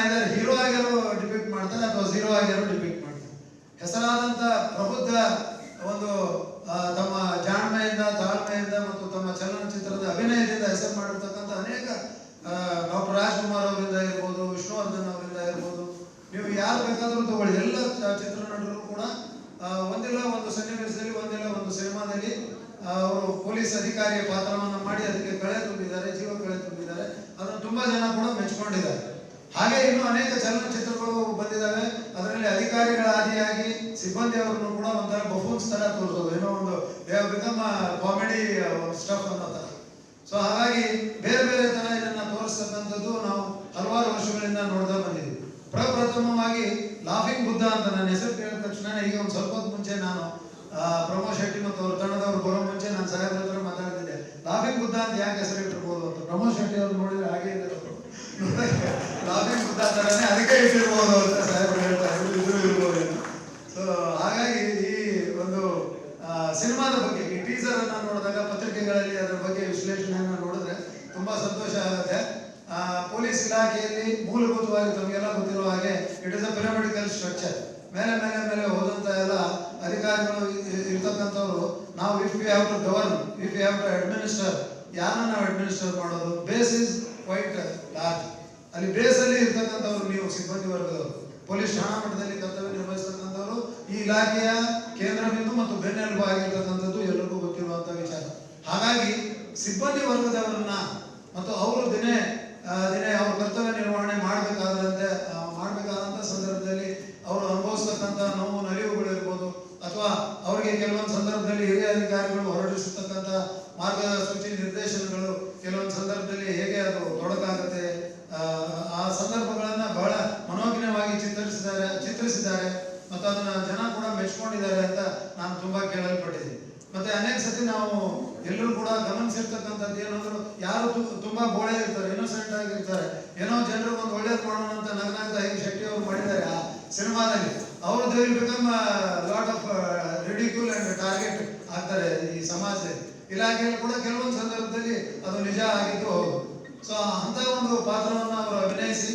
ಐದರ್ hero ಆಗಿರೋ depict ಮಾಡ್ತಾರೆ ಅಥವಾ ಝೀರೋ ಆಗಿರೋ ಡಿಪೆಕ್ಟ್ ಮಾಡ್ತಾರೆ. ಹೆಸರಾದಂಥ ಪ್ರಬುದ್ಧ ಒಂದು ತಮ್ಮ ಜಾಣ್ಮೆಯಿಂದ, ತಾಳ್ಮೆಯಿಂದ ಮತ್ತು ತಮ್ಮ ಚಲನಚಿತ್ರದ ಅಭಿನಯದಿಂದ ಹೆಸರು ಮಾಡಿರ್ತಕ್ಕಂಥ ಅನೇಕ ಡಾಕ್ಟರ್ ರಾಜ್ಕುಮಾರ್ ಅವರಿಂದ ಇರ್ಬೋದು, ವಿಷ್ಣುವರ್ಧನ್ ಅವರಿಂದ ಇರ್ಬೋದು, ನೀವು ಯಾರು ಬೇಕಾದರೂ ತಗೊಳ್ಳಿ. ಎಲ್ಲ ಚಿತ್ರನಟರು ಕೂಡ ಒಂದಿಲ್ಲ ಒಂದು ಸನ್ನಿವೇಶದಲ್ಲಿ, ಒಂದಿಲ್ಲ ಒಂದು ಸಿನಿಮಾದಲ್ಲಿ ಅವರು ಪೊಲೀಸ್ ಅಧಿಕಾರಿಯ ಪಾತ್ರವನ್ನು ಮಾಡಿ ಅದಕ್ಕೆ ಕಳೆ ತುಂಬಿದ್ದಾರೆ, ಜೀವ ಕಳೆ ತುಂಬಿದ್ದಾರೆ. ಅದನ್ನು ತುಂಬಾ ಜನ ಕೂಡ ಮೆಚ್ಕೊಂಡಿದ್ದಾರೆ. ಹಾಗೆ ಇನ್ನು ಅನೇಕ ಚಲನಚಿತ್ರಗಳು ಬಂದಿದ್ದಾವೆ. ಅದರಲ್ಲಿ ಅಧಿಕಾರಿಗಳ ಆದಿಯಾಗಿ ಸಿಬ್ಬಂದಿ ಅವರನ್ನು ಕೂಡ ಒಂಥರ ಬಫೂನ್ಸ್ ತರ ತೋರಿಸೋದು. ಏನೋ ಒಂದು ಬಿಕಮ್ ಕಾಮಿಡಿ ಸ್ಟಫ್ ಅನ್ನೋ ತರ ಸೊ ಹಾಗಾಗಿ ಬೇರೆ ಬೇರೆ ತರ ಇದನ್ನ ತೋರಿಸ್ತಕ್ಕಂಥದ್ದು ನಾವು ಹಲವಾರು ವರ್ಷಗಳಿಂದ ನೋಡ್ತಾ ಬಂದಿದ್ದೀವಿ. ಪ್ರಪ್ರಥಮವಾಗಿ ಲಾಫಿಂಗ್ ಬುದ್ಧ ಅಂತ ನನ್ನ ಹೆಸರು ಕೇಳಿದ ತಕ್ಷಣ ಈಗ ಒಂದು ಸ್ವಲ್ಪ ಮುಂಚೆ ನಾನು ಪ್ರಮೋದ್ ಶೆಟ್ಟಿ ಮತ್ತು ಅವ್ರ ತಂಡದವರು ಬರೋ ಮುಂಚೆ ನಾನು ಸಾಹೇಬ್ರ ಹತ್ರ ಮಾತಾಡ್ತಿದ್ದೆ ಲಾಫಿಂಗ್ ಬುದ್ಧ ಅಂತ ಯಾಕೆ ಹೆಸರು ಇಟ್ಟಿರ್ಬೋದು ಅಂತ ಪ್ರಮೋದ್ ಶೆಟ್ಟಿ ಅವ್ರು ನೋಡಿದ್ರೆ ಹಾಗೆ ಇದ್ದಾರೆ ಅವರು. ಲಾಫಿಂಗ್ ಬುದ್ಧ ಅಂತಾನೆ ಅಂತ ಸಾಹೇಬರು ಹೇಳ್ತಾರೆ ಇರ್ಬೋದು ಸೊ ಹಾಗಾಗಿ ಈ ಒಂದು ಸಿನಿಮಾದ ಬಗ್ಗೆ ಈ ಟೀಸರ್ ಅನ್ನ ನೋಡಿದಾಗ ಪತ್ರಿಕೆಗಳಲ್ಲಿ ಅದರ ಬಗ್ಗೆ ವಿಶ್ಲೇಷಣೆಯನ್ನು ನೋಡಿದ್ರೆ ತುಂಬಾ ಸಂತೋಷ. ಆಗುತ್ತೆ ಪೊಲೀಸ್ ಇಲಾಖೆಯಲ್ಲಿ ಮೂಲಭೂತವಾಗಿ ತಮಗೆಲ್ಲ ಗೊತ್ತಿರುವ ಹಾಗೆ it is a pyramidical structure ಮೇಲೆ ಮೇಲೆ ಮೇಲೆ ಹೋದಂತ ಎಲ್ಲ ಅಧಿಕಾರಿಗಳು ಇರ್ತಕ್ಕಂಥವ್ರು ನಾವು if you have to govern if you have to administer ಯಾರನ್ನ ನಾವು ಅಡ್ಮಿನಿಸ್ಟರ್ ಮಾಡೋದು ಬೇಸ್ ಇಸ್ ಕ್ವೈಟ್ ಲಾರ್ಜ್ ಅಲ್ಲಿ ಬೇಸ್ ಅಲ್ಲಿ ಇರ್ತಕ್ಕಂಥವ್ರು ನೀವು, ಸಿಬ್ಬಂದಿ ವರ್ಗದವರು. ಪೊಲೀಸ್ ಠಾಣಾ ಮಟ್ಟದಲ್ಲಿ ಕರ್ತವ್ಯ ನಿರ್ವಹಿಸ್ತಕ್ಕಂಥವ್ರು. ಈ ಇಲಾಖೆಯ ಕೇಂದ್ರ ಬಿಂದು ಮತ್ತು ಬೆನ್ನೆಲುಬು ಆಗಿರ್ತಕ್ಕಂಥದ್ದು ಎಲ್ಲರಿಗೂ ಗೊತ್ತಿರುವಂತಹ ವಿಚಾರ. ಹಾಗಾಗಿ ಸಿಬ್ಬಂದಿ ವರ್ಗದವರನ್ನ ಮತ್ತು ಅವರು ದಿನೇ ದಿನೇ ಅವ್ರ ಕರ್ತವ್ಯ ನಿರ್ವಹಣೆ ಮಾಡಬೇಕಾದಂತೆ ಮಾಡಬೇಕಾದಂತ ಸಂದರ್ಭದಲ್ಲಿ ಅವರು ಅನುಭವಿಸ್ತಕ್ಕಂಥ ನೋವು, ನಲಿವುಗಳು ಇರ್ಬೋದು, ಅಥವಾ ಅವರಿಗೆ ಕೆಲವೊಂದು ಸಂದರ್ಭದಲ್ಲಿ ಹಿರಿಯ ಅಧಿಕಾರಿಗಳು ಹೊರಡಿಸತಕ್ಕಂಥ ಮಾರ್ಗಸೂಚಿ, ನಿರ್ದೇಶನಗಳು, ಕೆಲವೊಂದು ಸಂದರ್ಭದಲ್ಲಿ ಹೇಗೆ ಅದು ತೊಡಕಾಗುತ್ತೆ ಆ, ಆ ಸಂದರ್ಭಗಳನ್ನ ಬಹಳ ಮನೋಜ್ಞವಾಗಿ ಚಿತ್ರಿಸಿದ್ದಾರೆ ಚಿತ್ರಿಸಿದ್ದಾರೆ ಮತ್ತು ಅದನ್ನ ಜನ ಮೆಚ್ಕೊಂಡಿದ್ದಾರೆ ಅಂತ ನಾನು ತುಂಬಾ ಕೇಳಲ್ಪಟ್ಟಿದ್ದೀನಿ. ಮತ್ತೆ ಅನೇಕ ಸತಿ ನಾವು ಎಲ್ಲರೂ ಕೂಡ ಗಮನಿಸಿರ್ತಕ್ಕಂಥದ್ದು ಏನಂದ್ರು ಯಾರು ತುಂಬಾ ಬೋಳೆ ಇರ್ತಾರೆ ಇನ್ನೋಸೆಂಟ್ ಆಗಿರ್ತಾರೆ, ಏನೋ ಜನರಿಗೆ ಒಂದು ಒಳ್ಳೇದು ಮಾಡೋಣ ಅಂತ ನಗನಾಗ್ತಾ ಹೇಗೆ ಶೆಟ್ಟಿ ಅವರು ಮಾಡಿದ್ದಾರೆ ಆ ಸಿನಿಮಾದಲ್ಲಿ. ಅವರು they become lot of ridicule and target ಆಗ್ತಾರೆ ಈ ಸಮಾಜದಲ್ಲಿ. ಇಲಾಖೆಯಲ್ಲಿ ಕೂಡ ಕೆಲವೊಂದು ಸಂದರ್ಭದಲ್ಲಿ ಅದು ನಿಜ ಆಗಿದ್ದು ಸೊ ಅಂತ ಒಂದು ಪಾತ್ರವನ್ನು ಅವರು ಅಭಿನಯಿಸಿ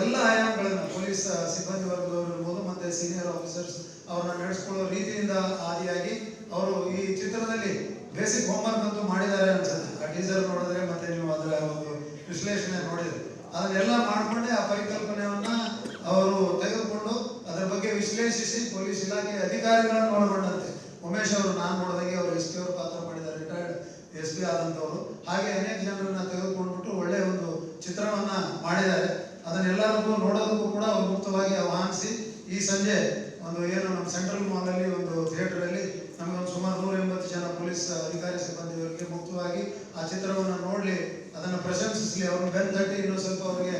ಎಲ್ಲ ಆಯಾಮಗಳನ್ನು, ಪೊಲೀಸ್ ಸಿಬ್ಬಂದಿ ವರ್ಗದವರು ಇರ್ಬೋದು, ಮತ್ತೆ ಸೀನಿಯರ್ ಆಫೀಸರ್ಸ್ ಅವ್ರನ್ನ ನಡೆಸ್ಕೊಳ್ಳೋ ರೀತಿಯಿಂದ ಆದಿಯಾಗಿ ಅವರು ಈ ಚಿತ್ರದಲ್ಲಿ ಬೇಸಿಕ್ ಹೋಮ್ವರ್ಕ್ ಅಂತೂ ಮಾಡಿದ್ದಾರೆ ಅನ್ಸುತ್ತೆ. ಆ ಟೀಸರ್ ನೋಡಿದ್ರೆ ಮತ್ತೆ ನೀವು ಅದರ ಒಂದು ವಿಶ್ಲೇಷಣೆ ನೋಡಿದ್ರೆ. ಅದನ್ನೆಲ್ಲ ಮಾಡಿಕೊಂಡೆ ಆ ಪರಿಕಲ್ಪನೆಯನ್ನ ಅವರು ತೆಗೆದುಕೊಂಡು ಅದರ ಬಗ್ಗೆ ವಿಶ್ಲೇಷಿಸಿ ಪೊಲೀಸ್ ಇಲಾಖೆ ಅಧಿಕಾರಿಗಳನ್ನು ಒಳಗೊಂಡಂತೆ. ಉಮೇಶ್ ಅವರು ನಾನು ನೋಡಿದಾಗೆ ಅವರು ಎಸ್ ಪಿ ಅವರು ಪಾತ್ರ ಮಾಡಿದ್ದಾರೆ ರಿಟೈರ್ಡ್ ಎಸ್ ಪಿ ಆದಂತವರು. ಹಾಗೆ ಅನೇಕ ಜನರನ್ನ ತೆಗೆದುಕೊಂಡ್ಬಿಟ್ಟು ಒಳ್ಳೆಯ ಒಂದು ಚಿತ್ರವನ್ನ ಮಾಡಿದ್ದಾರೆ. ಅದನ್ನೆಲ್ಲರಿಗೂ ನೋಡೋದಕ್ಕೂ ಕೂಡ ಮುಕ್ತವಾಗಿ ಆಹ್ವಾನಿಸಿ ಈ ಸಂಜೆ ಒಂದು ಏನು ನಮ್ಮ ಸೆಂಟ್ರಲ್ ಮಾಲ್ ಅಲ್ಲಿ ಒಂದು ಥಿಯೇಟರ್ ಅಲ್ಲಿ ನಮಗೆ ಒಂದು ಸುಮಾರು ನೂರ ಎಂಬತ್ತು ಜನ ಪೊಲೀಸ್ ಅಧಿಕಾರಿ ಸಿಬ್ಬಂದಿಯವರಿಗೆ ಮುಕ್ತವಾಗಿ ಆ ಚಿತ್ರವನ್ನು ನೋಡಲಿ, ಅದನ್ನು ಪ್ರಶಂಸಿಸಲಿ, ಅವ್ರನ್ನ ಬೆನ್ ತಟ್ಟಿ ಇನ್ನೂ ಸ್ವಲ್ಪ ಅವರಿಗೆ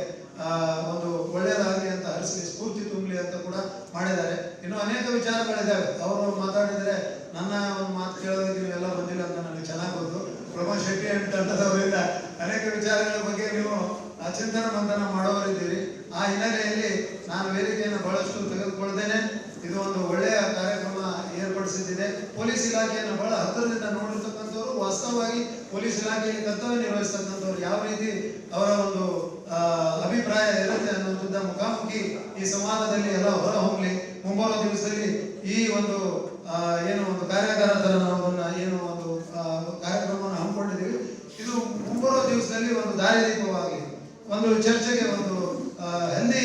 ಒಂದು ಒಳ್ಳೆಯದಾಗಲಿ ಅಂತ ಹರಿಸಲಿ ಸ್ಫೂರ್ತಿ ತುಂಬಲಿ ಅಂತ ಕೂಡ ಮಾಡಿದ್ದಾರೆ. ಇನ್ನು ಅನೇಕ ವಿಚಾರಗಳಿದ್ದಾವೆ ಅವರು ಮಾತಾಡಿದರೆ ನನ್ನ ಒಂದು ಮಾತು ಕೇಳೋದಕ್ಕೆ ನೀವೆಲ್ಲ ಬಂದಿಲ್ಲ ಅಂತ ನನಗೆ ಚೆನ್ನಾಗಿ ಗೊತ್ತು. ಪ್ರಮೋದ್ ಶೆಟ್ಟಿ ಅಂತ ತಂಡದವರಿಂದ ಅನೇಕ ವಿಚಾರಗಳ ಬಗ್ಗೆ ನೀವು ಚಿಂತನ ಮಂಥನ ಮಾಡೋರಿದ್ದೀರಿ ಆ ಹಿನ್ನೆಲೆಯಲ್ಲಿ ನಾನು ವೇದಿಕೆಯನ್ನು ಬಹಳಷ್ಟು ತೆಗೆದುಕೊಳ್ತೇನೆ. ಇದು ಒಂದು ಒಳ್ಳೆಯ ಕಾರ್ಯಕ್ರಮ ಏರ್ಪಡಿಸಿದ್ದಿದೆ. ಪೊಲೀಸ್ ಇಲಾಖೆಯನ್ನು ಬಹಳ ಹತ್ತಿರದಿಂದ ನೋಡಿರ್ತಕ್ಕಂಥವ್ರು, ವಾಸ್ತವವಾಗಿ ಪೊಲೀಸ್ ಇಲಾಖೆಯಲ್ಲಿ ಕರ್ತವ್ಯ ನಿರ್ವಹಿಸ್ತಕ್ಕಂಥವ್ರು ಯಾವ ರೀತಿ ಅವರ ಒಂದು ಅಭಿಪ್ರಾಯ ಇರುತ್ತೆ ಅನ್ನೋದನ್ನ ಮುಖಾಮುಖಿ ಈ ಸಂವಾದದಲ್ಲಿ ಎಲ್ಲ ಹೊರ ಹೋಗ್ಲಿ ಮುಂಬರುವ ದಿವಸದಲ್ಲಿ ಈ ಒಂದು ಏನು ಒಂದು ಕಾರ್ಯಾಗಾರ ತರ ಏನು ಒಂದು ಕಾರ್ಯಕ್ರಮವನ್ನು ಹಮ್ಮಿಕೊಂಡಿದ್ದೀವಿ. ಇದು ಮುಂಬರುವ ದಿವಸದಲ್ಲಿ ಒಂದು ದಾರಿದೀಪವಾಗಿ ಒಂದು ಚರ್ಚೆಗೆ ಒಂದು ಹೆಲ್ದಿ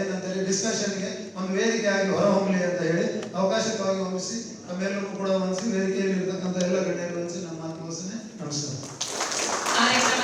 ಏನಂತಾರೆ ಡಿಸ್ಕಷನ್ಗೆ ಒಂದು ವೇದಿಕೆಯಾಗಿ ಹೊರಹೊಮ್ಮಲಿ ಅಂತ ಹೇಳಿ ಅವಕಾಶಕ್ಕಾಗಿ ಹೊಮ್ಮಿಸಿ ನಮ್ಮೆಲ್ಲರಿಗೂ ಕೂಡ ಮನಸ್ಸಿ ವೇದಿಕೆಯಲ್ಲಿ ಇರತಕ್ಕಂಥ ಎಲ್ಲ ಗಣ್ಯರು ಮನಸ್ಸಿ ನಮ್ಮ ಆತ್ಮೋಸನೆ ನಮಸ್ಕಾರ